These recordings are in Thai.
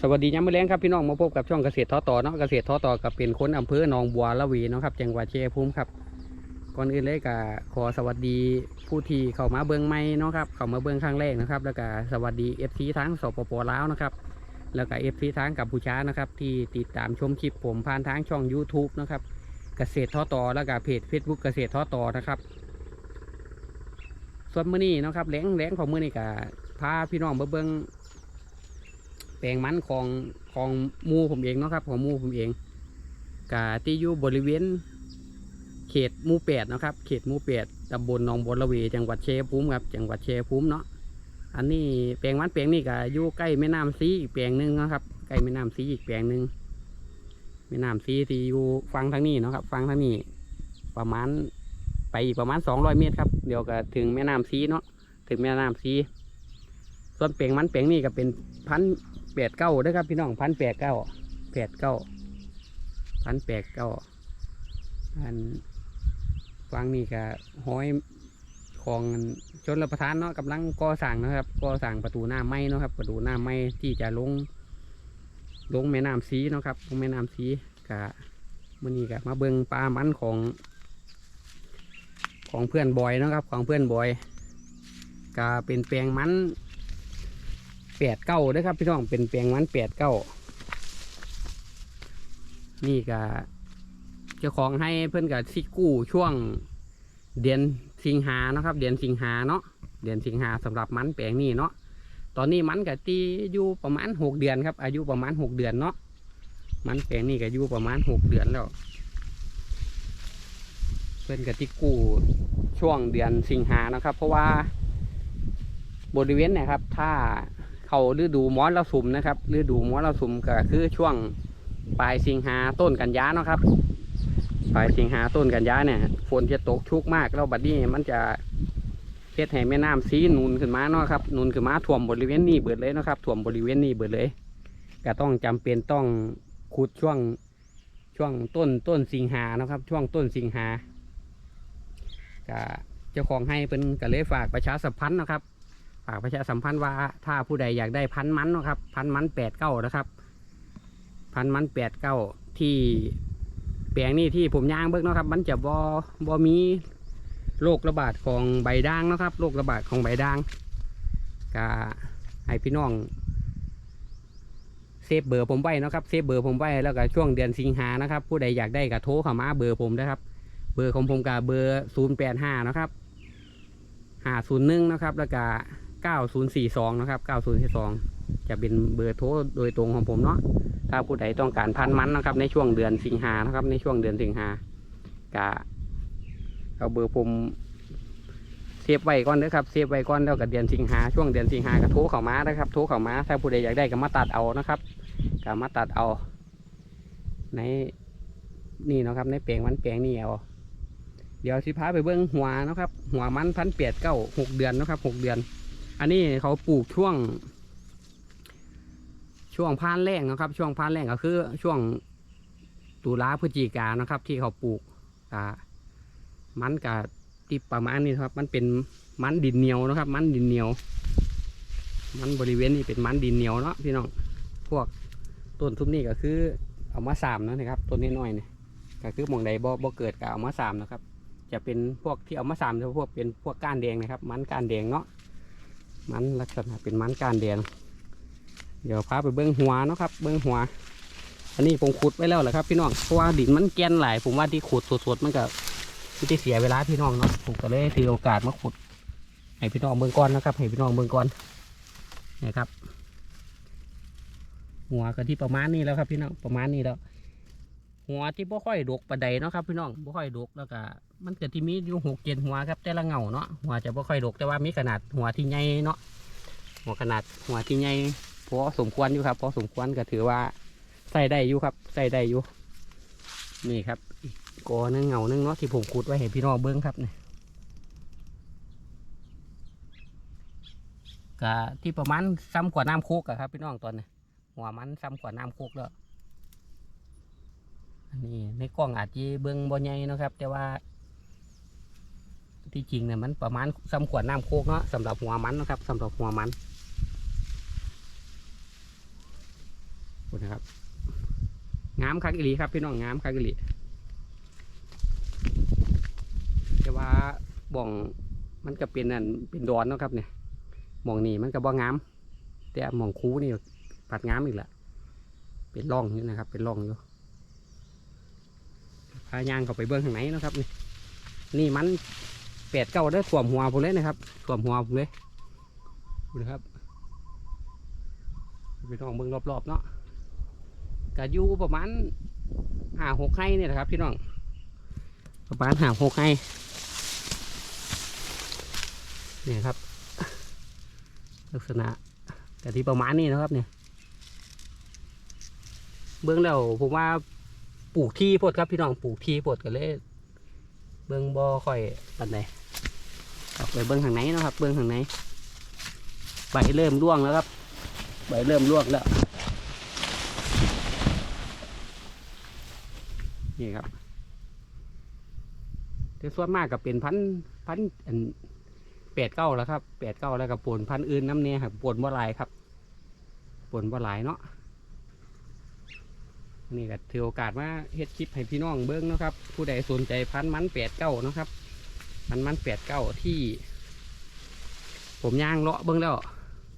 สวัสดีย้ำมือแรงครับพี่น้องมาพบกับช่องเกษตรท้อต่อเนาะเกษตรท้อต่อกับเป็นคนอำเภอหนองบัวละวีเนาะครับจังหวัดเชัยงภูมิครับก่อนอื่นเลยก็ขอสวัสดีผู้ที่เข้ามาเบิ้งใหม่เนาะครับเข้ามาเบิ้งครั้งแรกนะครับ แล้วก็สวัสดีเอฟซีทั้งสปปลาวนะครับแล้วก็เอฟซีทั้งกัมพูชานะครับที่ติดตามชมคลิปผมผ่านทางช่อง YouTube นะครับเกษตรท้อต่อแล้วก็เพจ Facebook เกษตรท้อต่อนะครับส่วนมื้อนี้นะครับแหลงแหลงของมื้อนี้ก็พาพี่น้องมาเบิ้ง ลงมันของของมูผมเองเนาะครับของมูผมเองกาที่อยู่บริเวณ เขตมูแปดนะครับ เขตมูแปดตำบลหนองบัวระเวจังหวัดเชัยภูมิครับจังหวัดเชัยภูมิเนาะอันนี้แปลงมันแปลงนี้ก็อยู่ใกล้แม่น้ำซีอีกแปลงหนึ่งนะครับใกล้แม่น้ำซีอีกแปลงหนึ่งแม่น้ำซีที่อยู่ฟังทางนี้เนาะครับฟังทางนี้ ประมาณไปอีกประมาณสองร้อยเมตรครับเดี๋ยวก็ถึงแม่น้ำซีเนาะถึงแม่น้ำซีส่วนแปลงมันแปลงนี้ก็เป็นพัน แปดเก้าด้วยครับพี่น้องพันแปดเก้าแปดเก้าพันแปดเก้าอันฟังนี่ก็ห้อยของชนรับประทานเนาะกำลังก่อสร้างนะครับก่อสร้างประตูหน้าไม้เนาะครับ ประตูหน้าไม้ที่จะลง ลงแม่น้ำสีเนาะครับลงแม่น้ำสีกะมันนี่กะมาเบิงปลามันของ ของเพื่อนบอยเนาะครับ ของเพื่อนบอยกะเป็นแปลงมัน แปดเก้าด้วยครับพี่น้องเป็นแปลงมันแปดเก้านี่ก็เจ้าของให้เพื่อนกับซิกู้ช่วงเดือนสิงหานะครับ เดือนสิงหาเนาะเดือนสิงหาสำหรับมันแปลงนี้เนาะตอนนี้มันกับตีอยู่ประมาณหกเดือนครับ อายุประมาณหกเดือนเนาะมันแปลงนี้ก็อายุประมาณหกเดือนแล้วเพื่อนกับที่กู้ช่วงเดือนสิงหานะครับ เพราะว่าบริเวณเนี่ยครับ ถ้า เขาฤดูมอสระสุมนะครับฤดูมอสระสุมก็คือช่วงปลายสิงหาต้นกันยาเนาะครับ ปลายสิงหาต้นกันยาเนี่ยฝนจะตกชุกมากแล้วบัดนี้มันจะเฮ็ดให้แม่น้ำซีนูนขึ้นมาเนาะครับนูนขึ้นมาท่วมบริเวณนี้เบิดเลยนะครับท่วมบริเวณนี้เบิดเลยก็ต้องจำเป็นต้องขุดช่วงช่วงต้นต้นสิงหานะครับ ช่วงต้นสิงหาก็เจ้าของให้เป็นก็เลยฝากประชาสัมพันธ์นะครับ ฝากประชาสัมพันธ์ว่าถ้าผู้ใดอยากได้พันมันนะครับ พันมันแปดเก้านะครับ พันมันแปดเก้าที่แปลงนี้ที่ผมย่างเบิกนะครับ มันจะบอบอมีโรคระบาดของใบด่างนะครับโรคระบาดของใบด่างก็ให้พี่น้องเซฟเบอร์ผมไว้นะครับเซฟเบอร์ผมไว้แล้วก็ช่วงเดือนสิงหานะครับ ผู้ใดอยากได้ก็โทรเข้ามาเบอร์ผมนะครับ เบอร์ของผมกับเบอร์ศูนย์แปดห้านะครับห้าศูนย์หนึ่งนะครับ แล้วก็ เก้าศูนย์สี่สองนะครับเก้าศูนย์สี่สองจะเป็นเบอร์โทรโดยตรงของผมเนาะ ถ้าผู้ใดต้องการพันมันนะครับ ในช่วงเดือนสิงหานะครับ ในช่วงเดือนสิงหากะเอาเบอร์ผมเซฟไว้ก่อนนะครับ เซฟไว้ก่อนแล้วกับเดือนสิงหาช่วงเดือนสิงหาก็โทรเข้ามานะครับ โทรเข้ามา ถ้าผู้ใดอยากได้ก็มาตัดเอานะครับก็มาตัดเอา ในนี่เนาะครับ ในแปลงมันแปลงนี่เอาเดี๋ยวสิพาไปเบิ้งหัวนะครับ หัวมันพันเปียดเก้าหกเดือนนะครับหกเดือน อันนี้เขาปลูกช่วง ช่วงพานแรงนะครับ ช่วงพานแรงก็คือช่วงตุลาพฤศจิกานะครับ ที่เขาปลูกอ่ามันกับที่ประมาณนี้ครับ มันเป็นมันดินเหนียวนะครับ มันดินเหนียว มันบริเวณนี้เป็นมันดินเหนียวเนาะพี่น้องพวกต้นทุบนี่ก็คือเอามาสามนะนะครับต้นน้อยเนี่ยก็คือมองใดบ่บ่เกิดก็เอามาสามนะครับ จะเป็นพวกที่เอามาสามจะพวกเป็นพวกก้านแดงนะครับ มันก้านแดงเนาะ มันลักษณะเป็นมันกานแดงเดี๋ยวพาไปเบิ้องหัวเนาะครับ เบิ้องหัว อันนี้ผมขุดไว้แล้วแหละครับ พี่น้องเพราะว่าดินมันแกนหลายผมว่าที่ขุดสดๆมันก็ไม่ได้เสียเวลาพี่น้องเนาะผมก็เลยถือโอกาสมาขุด ให้พี่น้องเบิ้องก่อนนะครับ ให้พี่น้องเบิ้องก่อนนะครับ หัวก็ที่ประมาณนี้แล้วครับ พี่น้องประมาณนี้แล้ว หัวที่บ่ค่อยดกปานใดเนาะครับ พี่น้องบ่ค่อยดกแล้วก็ มันเกิดที่มีอยู่หกเจ็ดหัวครับ แต่ละเงาเนาะหัวจะบ่ค่อยดกแต่ว่ามีขนาดหัวที่ใหญ่เนาะหัวขนาดหัวที่ใหญ่พอสมควรอยู่ครับพอสมควรก็ถือว่าใส่ได้อยู่ครับใส่ได้อยู่นี่ครับอีกกอนึงเงานึงเนาะที่ผมขุดไว้ให้พี่น้องเบิ้งครับเนี่ยก็ที่ประมาณซ้ำกว่าน้ำโคกอะครับพี่น้องตอนนี้หัวมันซ้ำกว่าน้ำโคกแล้วอันนี้ในกล้องอาจจะเบิ่งบ่ใหญ่นะครับ แต่ว่า ที่จริงเนี่ยมันประมาณซ้ำขวดน้ำโคกเนาะสำหรับหัวมันนะครับสำหรับหัวมันคุณนะครับงามคักอีหลีครับพี่น้องงามคักอีหลีแต่ว่าบ่องมันก็เป็นนั่นเป็นดอนเนาะครับเนี่ยมองนี่มันก็บ่งาม แต่มองคูนี่ปัดงามอีกแหละเป็นร่องอยู่นะครับ เป็นร่องอยู่พายางเข้าไปเบื้องข้างในนะครับนี่นี่มัน แปดเก้าได้ถ่วมหัวผมเลยนะครับถ่วมหัวผมเลยดูนะครับไปน้องเบื้องรอบๆเนาะก็อยู่ประมาณห้าหกไร่เนี่ยนะครับ พี่น้องประมาณห้าหกไร่เนี่ยครับ ลักษณะแต่ที่ประมาณนี้นะครับเนี่ยเบื้องแล้วผมว่าปลูกที่พดครับพี่น้องปลูกที่พดกันเลย เบื้องบ่อค่อยปันใดออกไปเบื้องทางไหนนะครับ เบื้องทางไหนใบเริ่มร่วงแล้วครับ ใบเริ่มร่วงแล้ว นี่ครับแต่ส่วนมากก็เป็นพันธ์พันธุ์อันแปดเก้าแล้วครับแปดเก้าแล้วกับปนพันธ์อื่นน้ำเนี่ยครับปนบ่หลายครับปนบ่หลายเนาะ นี่ก็ถือโอกาสมาเฮ็ดคลิปให้พี่น้องเบิ้งนะครับ ผู้ใดสนใจพันมันแปดเก้านะครับ พันมันแปดเก้าที่ ผมย่างเลาะเบิ้งแล้ว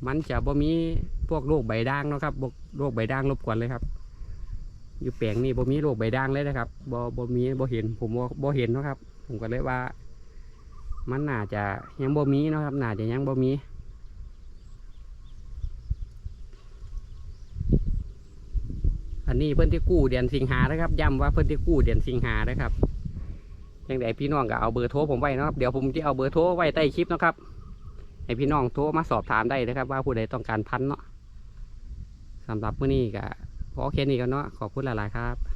มันจะบ่มีพวกโรคใบด่างนะครับโรคใบด่างรบกวนเลยครับ อยู่แปลงนี่บ่มีโรคใบด่างเลยนะครับบ่บ่มีบ่เห็นผมบ่บ่เห็นนะครับ ผมก็เลยว่า มันน่าจะยังบ่มีนะครับน่าจะยังบ่มี นี้เพื่อนที่กู้เดือนสิงหานะครับย้ำว่าเพื่อนที่กู้เดือนสิงหานะครับยังไงพี่น้องก็เอาเบอร์โทรผมไว้นะครับเดี๋ยวผมจะเอาเบอร์โทรไว้ใต้คลิปนะครับให้พี่น้องโทรมาสอบถามได้นะครับ ว่าผู้ใดต้องการพันเนาะสำหรับเมื่อนี้ก็พอแค่นี้กันเนาะขอบคุณหลายๆครับ